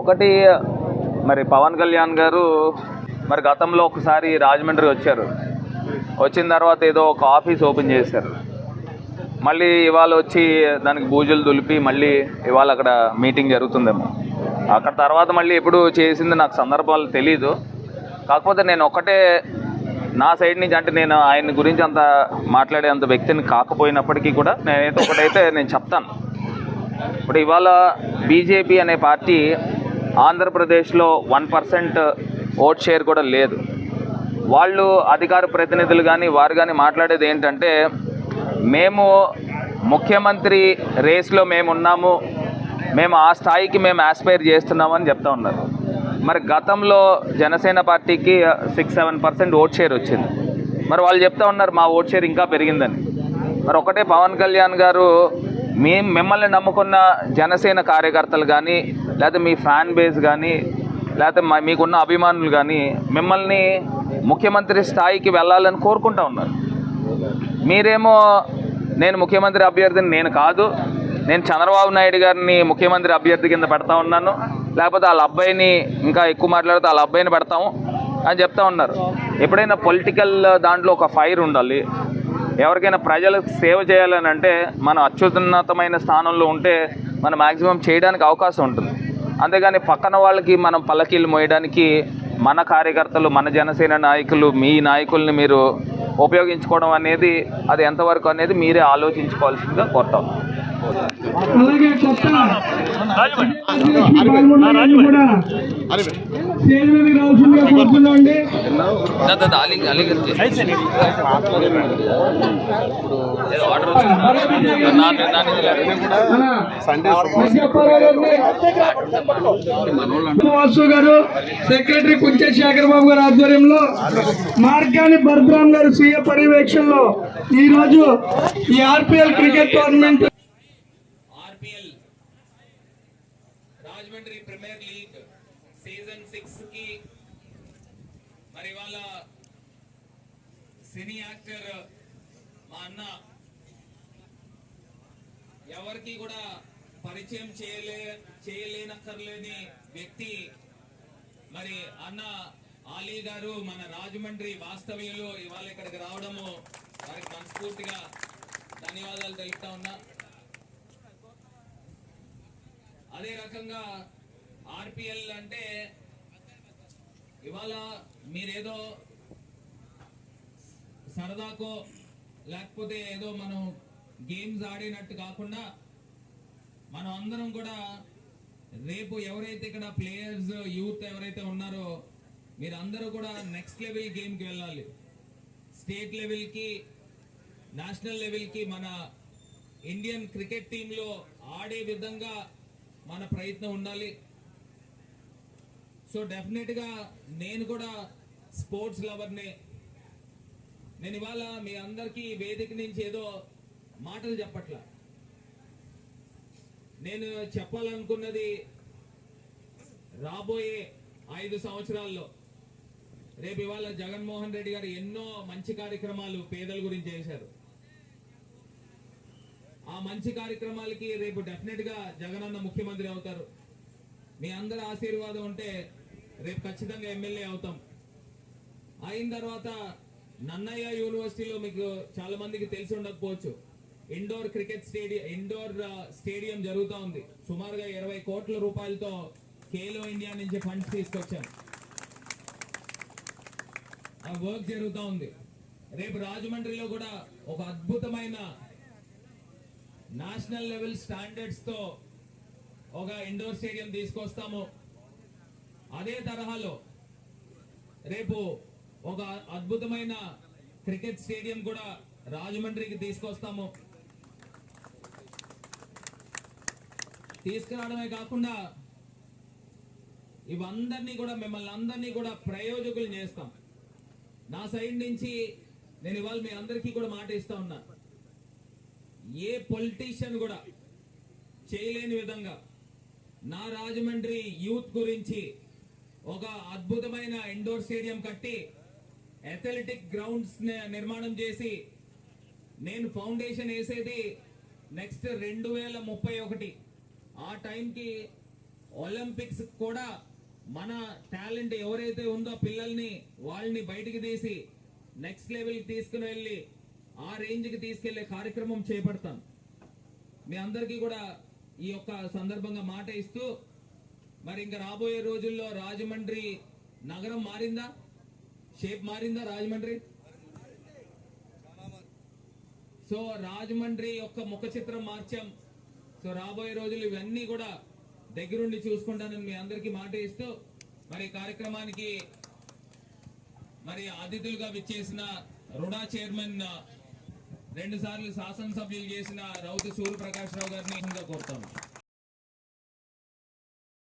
ఒకటి మరి పవన్ కళ్యాణ్ గారు మరి గతంలో ఒకసారి రాజమండ్రి వచ్చారు. వచ్చిన తర్వాత ఏదో ఒక ఆఫీస్ ఓపెన్ చేశారు. మళ్ళీ ఇవాళ వచ్చి దానికి బూజులు దులిపి మళ్ళీ ఇవాళ అక్కడ మీటింగ్ జరుగుతుందేమో. అక్కడ తర్వాత మళ్ళీ ఎప్పుడు చేసింది నాకు సందర్భాలు తెలీదు. కాకపోతే నేను ఒకటే నా సైడ్ నుంచి అంటే నేను ఆయన గురించి అంత మాట్లాడే అంత వ్యక్తిని కాకపోయినప్పటికీ కూడా నేనైతే ఒకటైతే నేను చెప్తాను. ఇప్పుడు ఇవాళ బీజేపీ అనే పార్టీ ఆంధ్రప్రదేశ్లో వన్ పర్సెంట్ ఓట్ షేర్ కూడా లేదు. వాళ్ళు అధికార ప్రతినిధులు కానీ వారు కానీ మాట్లాడేది ఏంటంటే మేము ముఖ్యమంత్రి రేస్లో మేము ఉన్నాము మేము ఆ స్థాయికి మేము ఆస్పైర్ చేస్తున్నామని చెప్తా ఉన్నారు. మరి గతంలో జనసేన పార్టీకి six seven percent vote share వచ్చింది. మరి వాళ్ళు చెప్తా ఉన్నారు మా ఓట్ షేర్ ఇంకా పెరిగిందని. మరి ఒకటే పవన్ కళ్యాణ్ గారు మేము మిమ్మల్ని నమ్ముకున్న జనసేన కార్యకర్తలు కానీ లేకపోతే మీ ఫ్యాన్ బేస్ కానీ లేకపోతే మీకున్న అభిమానులు కానీ మిమ్మల్ని ముఖ్యమంత్రి స్థాయికి వెళ్ళాలని కోరుకుంటా ఉన్నారు. మీరేమో నేను ముఖ్యమంత్రి అభ్యర్థిని నేను కాదు నేను చంద్రబాబు నాయుడు గారిని ముఖ్యమంత్రి అభ్యర్థి కింద పెడతా ఉన్నాను. లేకపోతే వాళ్ళ అబ్బాయిని ఇంకా ఎక్కువ మాట్లాడితే వాళ్ళ అబ్బాయిని పెడతాము అని చెప్తా ఉన్నారు. ఎప్పుడైనా పొలిటికల్ దాంట్లో ఒక ఫైర్ ఉండాలి. ఎవరికైనా ప్రజలకు సేవ చేయాలని అంటే మనం అత్యున్నతమైన స్థానంలో ఉంటే మనం మ్యాక్సిమం చేయడానికి అవకాశం ఉంటుంది. అంతేగాని పక్కన వాళ్ళకి మనం పల్లకీలు మోయడానికి మన కార్యకర్తలు మన జనసేన నాయకులు మీ నాయకుల్ని మీరు ఉపయోగించుకోవడం అనేది అది ఎంతవరకు అనేది మీరే ఆలోచించుకోవాల్సిందిగా కోరుతాం. అలాగే కొత్త పాల్గొన్న కూడా స్టేజ్ మీదకి రావాల్సిందిగా వాసు గారు సెక్రటరీ కుంచె శేఖర్ బాబు గారి ఆధ్వర్యంలో మార్గాని భరద్రామ్ గారు స్వీయ పర్యవేక్షణలో ఈ రోజు ఈ RPL cricket tournament RPL Rajahmundry premier league season సిక్స్కి మరి ఇవాళ సినీ యాక్టర్ మా అన్న ఎవరికి కూడా పరిచయం చేయలే చేయలేనక్కర్లేని వ్యక్తి. మరి అన్న ఆలీ గారు మన రాజమండ్రి వాస్తవ్యంలో ఇవాళ ఇక్కడికి రావడము వారికి మనస్ఫూర్తిగా ధన్యవాదాలు తెలుపుతా ఉన్నా. అదే రకంగా ఆర్పిఎల్ అంటే ఇవాళ మీరేదో సరదాకో లేకపోతే ఏదో మనం గేమ్స్ ఆడినట్టు కాకుండా మనం అందరం కూడా రేపు ఎవరైతే ఇక్కడ ప్లేయర్స్ యూత్ ఎవరైతే ఉన్నారో మీరందరూ కూడా నెక్స్ట్ లెవెల్ గేమ్కి వెళ్ళాలి. స్టేట్ లెవెల్కి నేషనల్ లెవెల్కి మన ఇండియన్ క్రికెట్ టీంలో ఆడే విధంగా మన ప్రయత్నం ఉండాలి. సో డెఫినెట్గా నేను కూడా స్పోర్ట్స్ లవర్నే నేను ఇవాళ మీ అందరికీ వేదిక నుంచి ఏదో మాటలు చెప్పట్లా. నేను చెప్పాలనుకున్నది రాబోయే ఐదు సంవత్సరాల్లో రేపు ఇవాళ జగన్మోహన్ రెడ్డి గారు ఎన్నో మంచి కార్యక్రమాలు పేదల గురించి చేశారు. ఆ మంచి కార్యక్రమాలకి రేపు డెఫినెట్గా జగనన్న ముఖ్యమంత్రి అవుతారు. మీ అందరి ఆశీర్వాదం ఉంటే రేపు ఖచ్చితంగా ఎమ్మెల్యే అవుతాం. అయిన తర్వాత నన్నయ్య యూనివర్సిటీలో మీకు చాలా మందికి తెలిసి ఉండకపోవచ్చు. Indoor cricket stadium indoor stadium జరుగుతూ ఉంది. సుమారుగా ఇరవై కోట్ల రూపాయలతో కేలో ఇండియా నుంచి ఫండ్స్ తీసుకొచ్చాం. ఆ వర్క్ జరుగుతూ ఉంది. రేపు రాజమండ్రిలో కూడా ఒక అద్భుతమైన నేషనల్ లెవెల్ స్టాండర్డ్స్తో ఒక ఇండోర్ స్టేడియం తీసుకొస్తాము. అదే తరహాలో రేపు ఒక అద్భుతమైన క్రికెట్ స్టేడియం కూడా రాజమండ్రికి తీసుకొస్తాము. తీసుకురావడమే కాకుండా ఇవందరినీ కూడా మిమ్మల్ని అందరినీ కూడా ప్రయోజకులు చేస్తాం. నా సైడ్ నుంచి నేను ఇవాళ మీ అందరికీ కూడా మాట ఇస్తా ఉన్నా. ఏ పొలిటీషియన్ కూడా చేయలేని విధంగా నా రాజమండ్రి యూత్ గురించి ఒక అద్భుతమైన ఇండోర్ స్టేడియం కట్టి అథ్లెటిక్ గ్రౌండ్స్ నిర్మాణం చేసి నేను ఫౌండేషన్ వేసేది నెక్స్ట్ రెండు వేల ముప్పై ఒకటి. ఆ టైంకి ఒలింపిక్స్ కూడా మన టాలెంట్ ఎవరైతే ఉందో పిల్లల్ని వాళ్ళని బయటికి తీసి నెక్స్ట్ లెవెల్కి తీసుకుని వెళ్ళి ఆ రేంజ్కి తీసుకెళ్ళే కార్యక్రమం చేపడతాం మీ అందరికీ కూడా ఈ యొక్క సందర్భంగా మాట ఇస్తూ మరి ఇంకా రాబోయే రోజుల్లో రాజమండ్రి నగరం మారిందా? షేప్ మారిందా రాజమండ్రి? సో రాజమండ్రి యొక్క ముఖ చిత్రం మార్చాం. సో రాబోయే రోజులు ఇవన్నీ కూడా దగ్గరుండి చూసుకుంటానని మీ అందరికీ మాట ఇస్తూ మరి కార్యక్రమానికి మరి అతిథులుగా విచ్చేసిన రుణా చైర్మన్ రెండు సార్లు శాసనసభ్యులు చేసిన రౌతు సూర్యప్రకాష్ రావు గారిని ఇంకా కోరుతాను.